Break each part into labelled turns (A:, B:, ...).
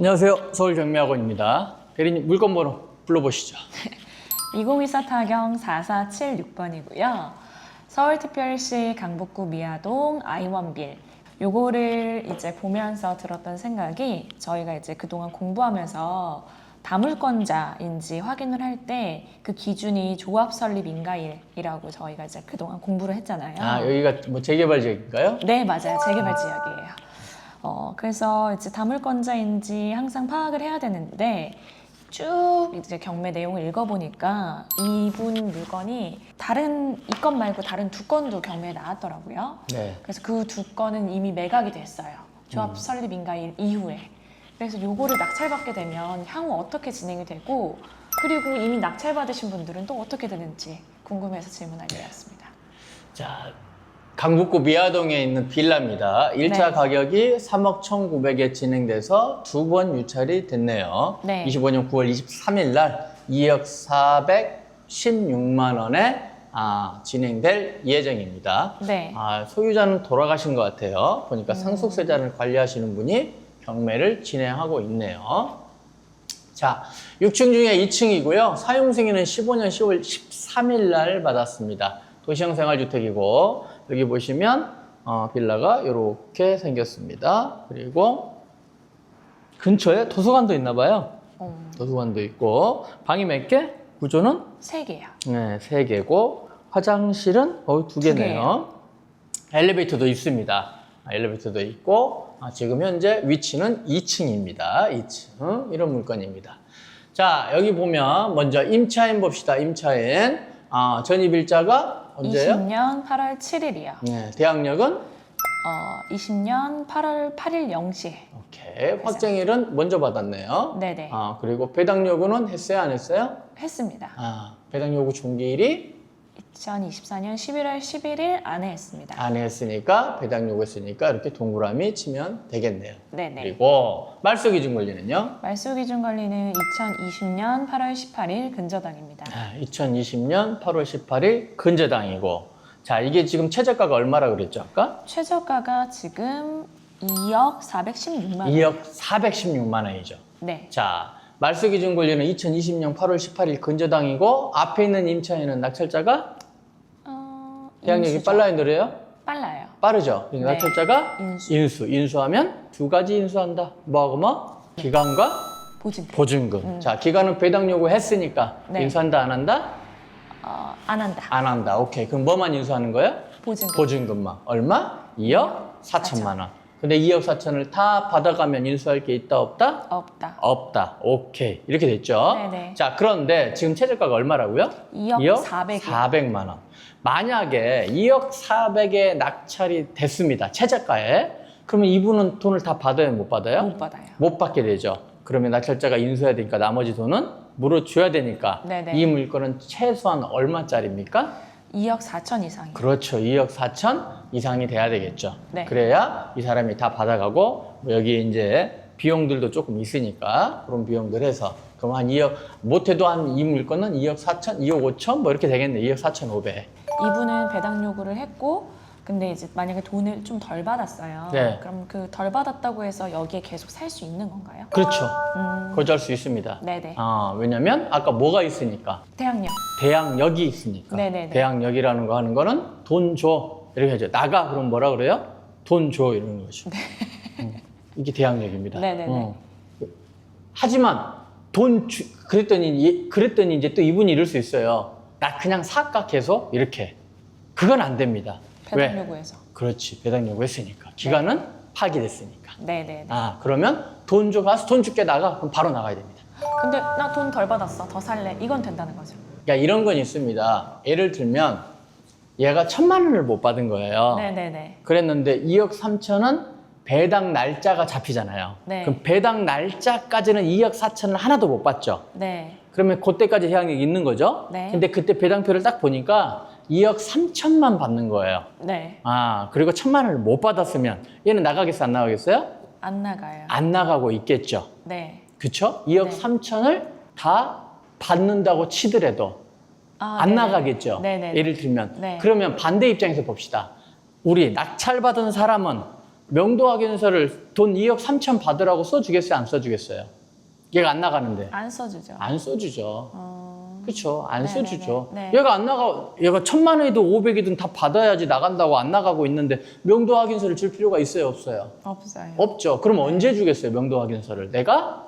A: 안녕하세요. 서울 경매학원입니다. 대리님 물건 번호 불러보시죠.
B: 2024 타경 4476번이고요. 서울특별시 강북구 미아동 아이원빌. 요거를 이제 보면서 들었던 생각이 저희가 이제 그동안 공부하면서 다물권자인지 확인을 할 때 그 기준이 조합 설립 인가일이라고 저희가 이제 그동안 공부를 했잖아요.
A: 아 여기가 뭐 재개발 지역인가요?
B: 네, 맞아요. 재개발 지역이에요. 어, 그래서 이제 다물권자인지 항상 파악을 해야 되는데 쭉 이제 경매 내용을 읽어보니까 이분 물건이 다른 이 건 말고 다른 두 건도 경매에 나왔더라고요.
A: 네.
B: 그래서 그 두 건은 이미 매각이 됐어요. 조합 설립 인가일 이후에. 그래서 요거를 낙찰받게 되면 향후 어떻게 진행이 되고 그리고 이미 낙찰받으신 분들은 또 어떻게 되는지 궁금해서 질문하게 되었습니다.
A: 자 강북구 미아동에 있는 빌라입니다. 1차
B: 네.
A: 가격이 3억 1,900에 진행돼서 두 번 유찰이 됐네요.
B: 네.
A: 25년 9월 23일 날 2억 416만 원에 아, 진행될 예정입니다.
B: 네.
A: 아, 소유자는 돌아가신 것 같아요. 보니까 상속세자를 관리하시는 분이 경매를 진행하고 있네요. 자, 6층 중에 2층이고요. 사용 승인은 15년 10월 13일 날 받았습니다. 도시형 생활주택이고 여기 보시면 어, 빌라가 이렇게 생겼습니다. 그리고 근처에 도서관도 있나 봐요.
B: 음,
A: 도서관도 있고 방이 몇 개? 구조는
B: 세 개요.
A: 네, 세 개고 화장실은 어,
B: 두두
A: 개네요. 엘리베이터도 있습니다. 아, 엘리베이터도 있고 아, 지금 현재 위치는 2층입니다. 2층 이런 물건입니다. 자 여기 보면 먼저 임차인 봅시다. 임차인 아, 전입일자가 언제요?
B: 20년 8월 7일이요.
A: 네, 대학력은
B: 어, 20년 8월 8일 0시.
A: 오케이 확정일은 먼저 받았네요.
B: 네네.
A: 아 그리고 배당 요구는 했어요 안 했어요?
B: 했습니다.
A: 아 배당 요구 중기일이
B: 2024년 11월 11일 안에 했습니다.
A: 안 했으니까 배당 요구 했으니까 이렇게 동그라미 치면 되겠네요.
B: 네네.
A: 그리고 말소 기준 권리는요?
B: 말소 기준 관리는 2020년 8월 18일 근저당입니다.
A: 아, 2020년 8월 18일 근저당이고 자 이게 지금 최저가가 얼마라 그랬죠 아까?
B: 최저가가 지금 2억 416만 원.
A: 2억 416만 원이죠.
B: 네.
A: 자 말소 기준 권리는 2020년 8월 18일 근저당이고 앞에 있는 임차인은 낙찰자가
B: 인수죠.
A: 빨라요 느려요?
B: 빨라요.
A: 빠르죠. 그러니까
B: 네.
A: 낙찰자가
B: 인수.
A: 인수. 인수 하면 두 가지 인수한다. 뭐하고 뭐? 기간과
B: 보증.
A: 보증금. 자, 기간은 배당 요구했으니까
B: 음. 네.
A: 인수한다 안 한다?
B: 어, 안 한다.
A: 안 한다. 오케이. 그럼 뭐만 인수하는 거예요?
B: 보증금.
A: 보증금만. 얼마? 2억 4천만 원. 근데 2억 4천을 다 받아가면 인수할 게 있다 없다?
B: 없다.
A: 없다. 오케이. 이렇게 됐죠?
B: 네네.
A: 자, 그런데 지금 최저가가 얼마라고요?
B: 2억 400이.
A: 400만 원. 만약에 2억 400에 낙찰이 됐습니다. 최저가에. 그러면 이분은 돈을 다 받아요, 못 받아요?
B: 못 받아요.
A: 못 받게 되죠. 그러면 낙찰자가 인수해야 되니까 나머지 돈은 물어줘야 되니까
B: 네네.
A: 이 물건은 최소한 얼마짜리입니까?
B: 2억 4천 이상이요.
A: 그렇죠. 2억 4천 이상이 돼야 되겠죠.
B: 네.
A: 그래야 이 사람이 다 받아가고 뭐 여기 이제 비용들도 조금 있으니까 그런 비용들 해서 그럼 한 2억 못해도 한 이 물건은 2억 4천, 2억 5천 뭐 이렇게 되겠네. 2억 4천 5백.
B: 이분은 배당 요구를 했고 근데 이제 만약에 돈을 좀 덜 받았어요.
A: 네.
B: 그럼 그 덜 받았다고 해서 여기에 계속 살 수 있는 건가요?
A: 그렇죠.
B: 음,
A: 거주할 수 있습니다.
B: 네네.
A: 아, 왜냐면 아까 뭐가 있으니까
B: 대학력.
A: 대항력이 있으니까.
B: 네네네.
A: 대항력이라는 거 하는 거는 돈 줘. 이렇게 하죠. 나가 그럼 뭐라 그래요? 돈 줘 이러는 거죠. 음, 이게 대항력입니다.
B: 네. 네네네.
A: 어. 하지만 돈 주, 그랬더니 이- 그랬더니 이제 또 이분이 이럴 수 있어요. 나 그냥 계속 이렇게. 그건 안 됩니다.
B: 배당
A: 왜?
B: 요구해서.
A: 그렇지. 배당 요구했으니까. 기간은 파기됐으니까.
B: 네네네.
A: 아, 그러면 돈 줘 가서 돈 줄게 나가. 그럼 바로 나가야 됩니다.
B: 근데 나 돈 덜 받았어. 더 살래. 이건 된다는 거죠.
A: 그러니까 이런 건 있습니다. 예를 들면 얘가 천만 원을 못 받은 거예요.
B: 네네네.
A: 그랬는데 2억 3천은 배당 날짜가 잡히잖아요.
B: 네.
A: 그럼 배당 날짜까지는 2억 4천을 하나도 못 받죠.
B: 네.
A: 그러면 그때까지 해양력이 있는 거죠.
B: 네.
A: 근데 그때 배당표를 딱 보니까 2억 3천만 받는 거예요.
B: 네.
A: 아, 그리고 천만 원을 못 받았으면 얘는 나가겠어, 안 나가겠어요?
B: 안 나가요.
A: 안 나가고 있겠죠.
B: 네.
A: 그쵸? 2억
B: 네.
A: 3천을 다 받는다고 치더라도
B: 아,
A: 안
B: 네네.
A: 나가겠죠.
B: 네네.
A: 예를 들면.
B: 네.
A: 그러면 반대 입장에서 봅시다. 우리 낙찰받은 사람은 명도 확인서를 돈 2억 3천 받으라고 써주겠어요? 안 써주겠어요? 얘가 안 나가는데.
B: 안 써주죠.
A: 안 써주죠.
B: 어,
A: 그렇죠. 안
B: 네네네.
A: 써주죠.
B: 네.
A: 얘가 안 나가, 얘가 천만 원이든 500이든 다 받아야지 나간다고 안 나가고 있는데 명도 확인서를 줄 필요가 있어요? 없어요?
B: 없어요.
A: 없죠. 그럼 언제 주겠어요? 명도 확인서를. 내가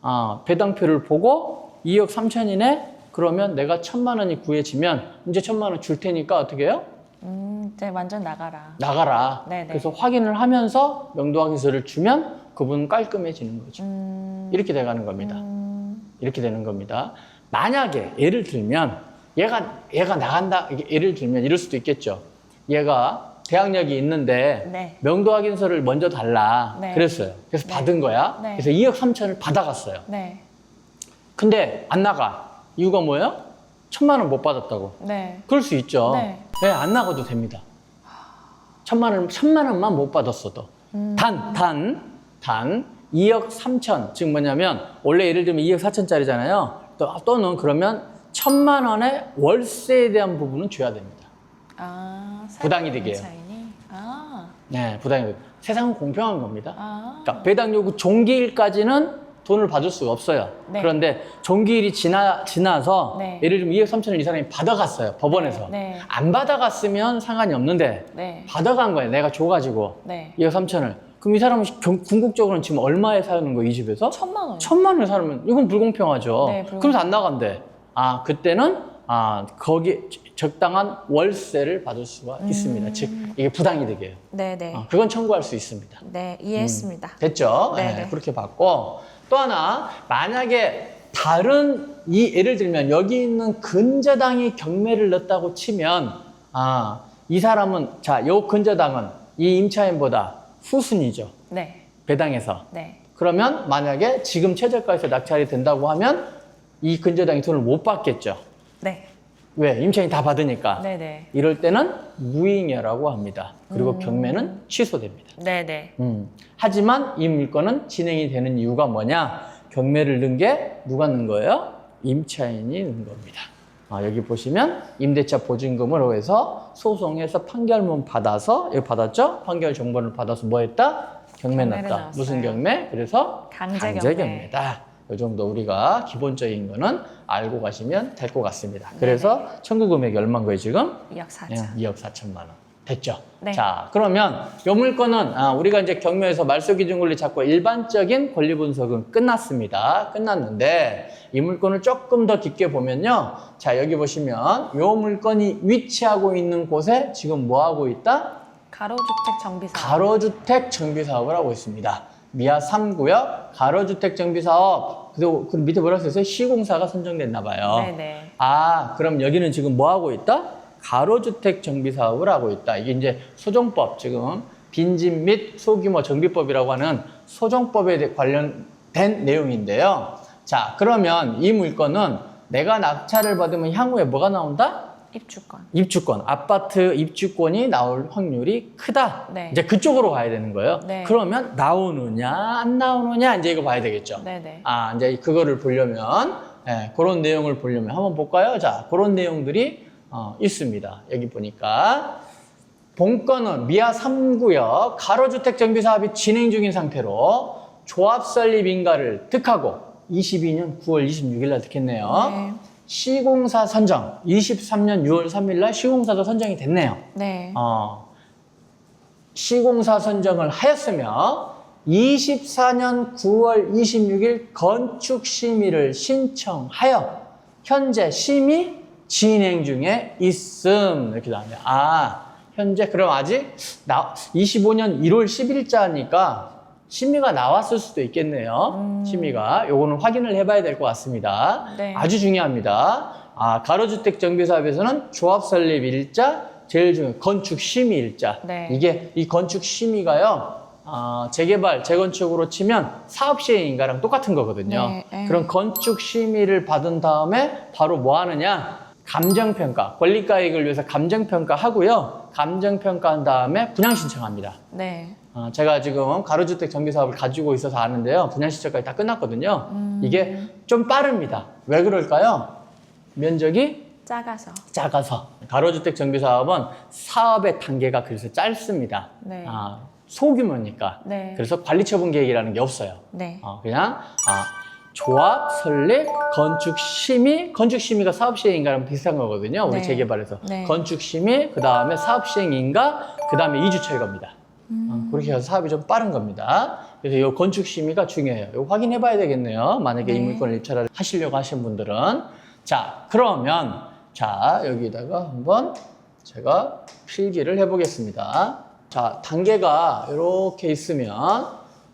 A: 아, 배당표를 보고 2억 3천이네? 그러면 내가 천만 원이 구해지면 이제 천만 원 줄 테니까 어떻게 해요?
B: 음, 이제 완전 나가라.
A: 나가라.
B: 네네.
A: 그래서 확인을 하면서 명도 확인서를 주면 그분은 깔끔해지는 거죠.
B: 음,
A: 이렇게 돼가는 겁니다.
B: 음,
A: 이렇게 되는 겁니다. 만약에 예를 들면 얘가 얘가 나간다 예를 들면 이럴 수도 있겠죠. 얘가 대학력이 있는데
B: 네.
A: 명도 확인서를 먼저 달라
B: 네.
A: 그랬어요. 그래서
B: 네.
A: 받은 거야.
B: 네.
A: 그래서 2억 3천을 받아갔어요.
B: 네.
A: 근데 안 나가. 이유가 뭐예요? 천만 원 못 받았다고.
B: 네.
A: 그럴 수 있죠.
B: 네.
A: 네, 안 나가도 됩니다. 천만 원, 천만 원만 못 받았어도.
B: 음.
A: 단, 단, 단 2억 3천. 즉 뭐냐면 원래 예를 들면 2억 4천짜리잖아요. 또, 또는 그러면 천만 원의 월세에 대한 부분은 줘야 됩니다.
B: 아,
A: 부당이 되게요.
B: 차이니? 아,
A: 네, 부당이 되고. 세상은 공평한 겁니다.
B: 아.
A: 그러니까 배당 요구 종기일까지는 돈을 받을 수가 없어요.
B: 네.
A: 그런데 종기일이 지나, 지나서
B: 네.
A: 예를 들면 2억 3천을 이 사람이 받아갔어요. 법원에서.
B: 네, 네.
A: 안 받아갔으면 상관이 없는데
B: 네.
A: 받아간 거예요. 내가 줘가지고
B: 네.
A: 2억 3천을. 그럼 이 사람은 경- 궁극적으로는 지금 얼마에 사는 거예요? 이 집에서?
B: 천만 원.
A: 천만 원을 살면 이건 불공평하죠.
B: 네, 불공평.
A: 그래서 안 나간대. 아 그때는 아 거기 적당한 월세를 받을 수가
B: 음.
A: 있습니다. 즉 이게 부당이 되게.
B: 네, 네.
A: 아, 그건 청구할 수 있습니다.
B: 네, 이해했습니다.
A: 됐죠?
B: 네,
A: 네,
B: 네.
A: 그렇게 받고 또 하나 만약에 다른 이 예를 들면 여기 있는 근저당이 경매를 넣었다고 치면 아 이 사람은 자요 근저당은 이 임차인보다 후순위죠
B: 네.
A: 배당에서
B: 네.
A: 그러면 만약에 지금 최저가에서 낙찰이 된다고 하면 이 근저당이 돈을 못 받겠죠
B: 네.
A: 왜 임차인이 다 받으니까
B: 네, 네.
A: 이럴 때는 무잉여라고 합니다 그리고
B: 음.
A: 경매는 취소됩니다.
B: 네, 네.
A: 음. 하지만 이 물건은 진행이 되는 이유가 뭐냐? 경매를 넣은 게 누가 넣은 거예요? 임차인이 넣은 겁니다. 아, 여기 보시면 임대차 보증금으로 해서 소송에서 판결문 받아서 여기 받았죠? 판결 정보를 받아서 뭐 했다? 경매.
B: 넣었어요.
A: 무슨 경매? 그래서
B: 강제 경매.
A: 경매 다. 이 정도 우리가 기본적인 거는 알고 가시면 될 것 같습니다. 그래서 청구 금액이 얼마인 거예요, 지금?
B: 2억 4천.
A: 네, 2억 4천만 원. 됐죠?
B: 네.
A: 자, 그러면 요 물건은 아, 우리가 이제 경매에서 말소 기준 권리 찾고 일반적인 권리 분석은 끝났습니다. 끝났는데 이 물건을 조금 더 깊게 보면요. 자, 여기 보시면 요 물건이 위치하고 있는 곳에 지금 뭐 하고 있다?
B: 가로주택 정비 사업.
A: 가로주택 정비 사업을 하고 있습니다. 미아 3구역 가로주택 정비 사업. 그리고 그 밑에 뭐라고 써있어요? 시공사가 선정됐나 봐요.
B: 네, 네.
A: 아, 그럼 여기는 지금 뭐 하고 있다? 가로주택 정비 사업을 하고 있다. 이게 이제 소정법 지금 빈집 및 소규모 정비법이라고 하는 소정법에 대- 관련된 내용인데요. 자, 그러면 이 물건은 내가 낙찰을 받으면 향후에 뭐가 나온다?
B: 입주권.
A: 입주권, 아파트 입주권이 나올 확률이 크다.
B: 네.
A: 이제 그쪽으로 가야 되는 거예요.
B: 네.
A: 그러면 나오느냐, 안 나오느냐, 이제 이거 봐야 되겠죠.
B: 네, 네.
A: 아, 이제 그거를 보려면, 예, 그런 내용을 보려면 한번 볼까요? 자, 그런 내용들이 어, 있습니다. 여기 보니까. 본건은 미아 3구역 가로주택 정비 사업이 진행 중인 상태로 조합 설립 인가를 득하고 22년 9월 26일 날 득했네요.
B: 네.
A: 시공사 선정 23년 6월 3일 날 시공사도 선정이 됐네요.
B: 네.
A: 어, 시공사 선정을 하였으며 24년 9월 26일 건축 심의를 신청하여 현재 심의 진행 중에 있음 이렇게 나와요. 아 현재 그럼 아직 나 25년 1월 10일자니까 심의가 나왔을 수도 있겠네요. 심의가 요거는 확인을 해봐야 될 것 같습니다.
B: 네.
A: 아주 중요합니다. 아, 가로주택 정비사업에서는 조합 설립 일자, 제일 중요한 건축 심의 일자.
B: 네.
A: 이게 이 건축 심의가요. 아, 재개발, 재건축으로 치면 사업 시행 인가랑 똑같은 거거든요.
B: 네, 네.
A: 그럼 건축 심의를 받은 다음에 바로 뭐 하느냐? 감정평가, 권리가 이익을 위해서 감정평가 하고요. 감정평가한 다음에 분양 신청합니다.
B: 네.
A: 어, 제가 지금 가로주택 정비 사업을 가지고 있어서 아는데요. 분양 신청까지 다 끝났거든요.
B: 음.
A: 이게 좀 빠릅니다. 왜 그럴까요? 면적이
B: 작아서.
A: 작아서 가로주택 정비 사업은 사업의 단계가 그래서 짧습니다.
B: 네.
A: 아, 소규모니까.
B: 네.
A: 그래서 관리처분 계획이라는 게 없어요.
B: 네.
A: 어, 그냥 아, 조합, 설립, 건축 심의, 건축 심의가 사업 시행인가랑 비슷한 거거든요. 우리
B: 네.
A: 재개발에서
B: 네.
A: 건축 심의, 그 다음에 사업 시행인가, 그 다음에 이주 철거입니다.
B: 음.
A: 어, 그렇게 해서 사업이 좀 빠른 겁니다. 그래서 이 건축 심의가 중요해요. 이거 확인해 봐야 되겠네요. 만약에
B: 네.
A: 인물권을 입찰을 하시려고 하신 분들은. 자, 그러면, 자, 여기다가 한번 제가 필기를 해 보겠습니다. 자, 단계가 이렇게 있으면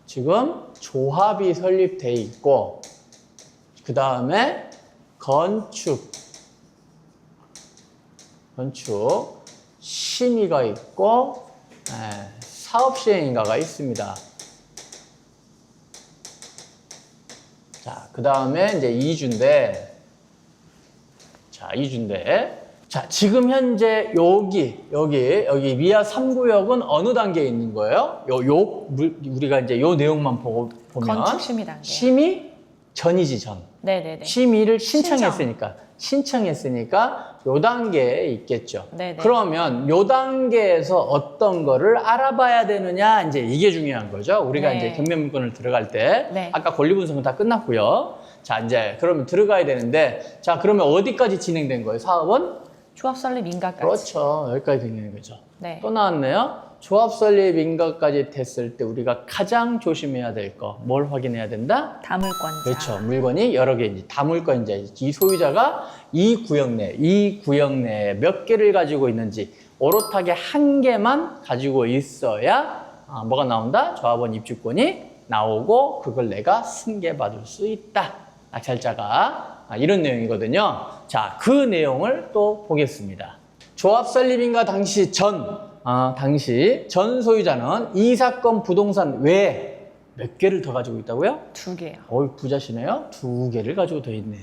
A: 지금 조합이 설립돼 있고, 그 다음에 건축, 건축, 심의가 있고, 네, 사업 시행인가가 있습니다. 자, 그 다음에 이제 2주인데, 자, 2주인데, 자, 지금 현재 여기, 여기, 여기 미아 3구역은 어느 단계에 있는 거예요? 요, 요, 물- 우리가 이제 요 내용만 보고 보면.
B: 건축 심의 단계.
A: 심의 전이지 전.
B: 네네네.
A: 심의를 신청했으니까 신청했으니까 요 단계에 있겠죠.
B: 네네.
A: 그러면 요 단계에서 어떤 거를 알아봐야 되느냐 이제 이게 중요한 거죠. 우리가
B: 네.
A: 이제 경매문건을 들어갈 때
B: 네.
A: 아까 권리 분석은 다 끝났고요. 자 이제 그러면 들어가야 되는데 자 그러면 어디까지 진행된 거예요? 사업은
B: 조합 설립 인가까지.
A: 그렇죠. 여기까지 진행된 거죠.
B: 네.
A: 또 나왔네요. 조합 설립 인가까지 됐을 때 우리가 가장 조심해야 될 거 뭘 확인해야 된다?
B: 다물권자.
A: 그렇죠. 물건이 여러 개인지 다물건인지 이 소유자가 이 구역 내, 이 구역 내에 몇 개를 가지고 있는지 오롯하게 한 개만 가지고 있어야 아, 뭐가 나온다? 조합원 입주권이 나오고 그걸 내가 승계받을 수 있다. 낙찰자가 아, 이런 내용이거든요. 자, 그 내용을 또 보겠습니다. 조합 설립인가 당시 전, 아, 당시 전 소유자는 이 사건 부동산 외에 몇 개를 더 가지고 있다고요?
B: 두 개요.
A: 어이 부자시네요. 두 개를 가지고 더 있네.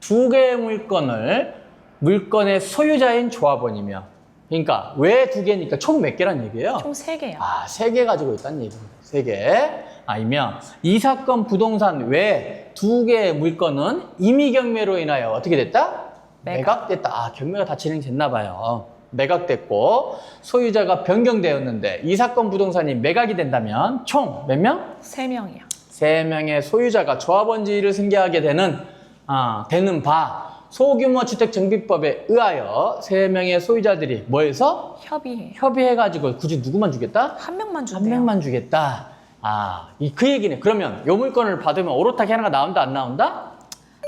A: 두 개의 물건을 물건의 소유자인 조합원이며 그러니까 왜 두 개니까 총 몇 개란 얘기예요?
B: 총 세 개요.
A: 아, 세 개 가지고 있다는 얘기입니다. 세 개. 아니면 이 사건 부동산 외에 두 개의 물건은 임의 경매로 인하여 어떻게 됐다?
B: 매각.
A: 매각됐다. 아, 경매가 다 진행됐나 봐요. 매각됐고 소유자가 변경되었는데 이 사건 부동산이 매각이 된다면 총 몇 명?
B: 세 명이요.
A: 세 명의 소유자가 조합원지위를 승계하게 되는 아, 되는 바 소규모 주택 정비법에 의하여 세 명의 소유자들이 뭐해서
B: 협의해요.
A: 협의해 가지고 굳이 누구만 주겠다?
B: 한 명만
A: 한
B: 주세요.
A: 명만 주겠다. 아, 이 그 얘기네. 그러면 요 물건을 받으면 오롯하게 하나가 나온다 안 나온다?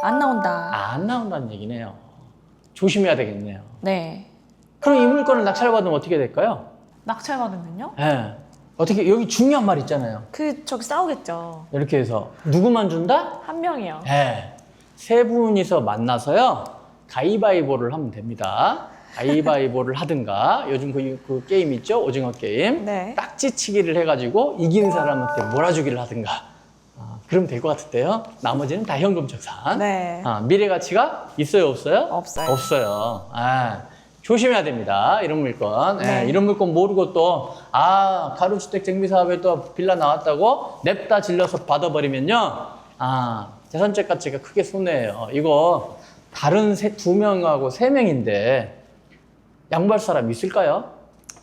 B: 안 나온다.
A: 아, 안 나온다는 얘기네요. 조심해야 되겠네요.
B: 네.
A: 그럼 이 물건을 낙찰받으면 어떻게 될까요?
B: 낙찰 받으면요?
A: 예. 어떻게 여기 중요한 말 있잖아요.
B: 그 저기 싸우겠죠.
A: 이렇게 해서 누구만 준다?
B: 한 명이요.
A: 네. 세 분이서 만나서요. 가위바위보를 하면 됩니다. 가위바위보를 하든가 요즘 그, 그 게임 있죠? 오징어 게임.
B: 네.
A: 딱지치기를 해가지고 이긴 사람한테 몰아주기를 하든가. 아, 그러면 될것 같은데요. 나머지는 다 현금 청산.
B: 네.
A: 아, 미래 가치가 있어요, 없어요?
B: 없어요.
A: 없어요. 아, 조심해야 됩니다. 이런 물건. 예,
B: 네.
A: 이런 물건 모르고 또, 아, 가로주택 정비 사업에 또 빌라 나왔다고 냅다 질러서 받아버리면요. 아, 재산적 가치가 크게 손해예요. 이거 다른 세, 두 명하고 세 명인데 양보할 사람 있을까요?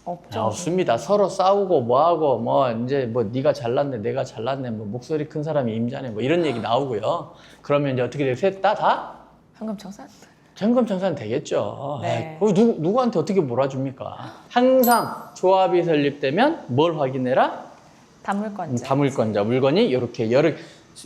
B: 없죠.
A: 아, 없습니다. 서로 싸우고 뭐하고 뭐 이제 뭐 네가 잘났네, 내가 잘났네, 뭐 목소리 큰 사람이 임자네, 뭐 이런 얘기 나오고요. 그러면 이제 어떻게 돼요? 셋 다 다?
B: 현금 청산.
A: 현금 청산 되겠죠.
B: 네.
A: 네. 그 누구, 누구한테 어떻게 몰아줍니까? 항상 조합이 설립되면 뭘 확인해라?
B: 다물권자.
A: 다물건자. 물건이 이렇게 여러,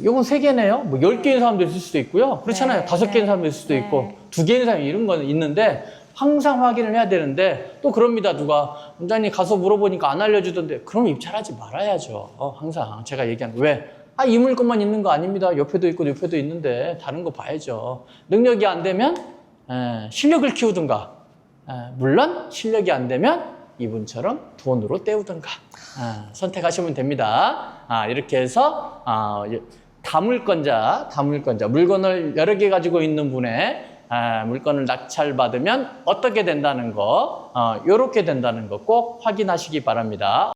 A: 요건 세 개네요. 뭐 열 개인 사람도 있을 수도 있고요. 그렇잖아요.
B: 네,
A: 다섯 개인
B: 네,
A: 사람도 있을 수도
B: 네.
A: 있고, 두 개인 사람이 이런 거는 있는데, 항상 확인을 해야 되는데, 또 그럽니다. 누가, 원장님 가서 물어보니까 안 알려주던데, 그럼 입찰하지 말아야죠. 어, 항상. 제가 얘기한 거. 왜? 아, 이 물건만 있는 거 아닙니다. 옆에도 있고, 옆에도 있는데, 다른 거 봐야죠. 능력이 안 되면, 에, 실력을 키우든가, 에, 물론 실력이 안 되면 이분처럼 돈으로 때우든가 아, 선택하시면 됩니다. 아, 이렇게 해서 아, 예, 다물 건자, 다물 건자 물건을 여러 개 가지고 있는 분의 아, 물건을 낙찰받으면 어떻게 된다는 거, 어, 이렇게 된다는 거 꼭 확인하시기 바랍니다.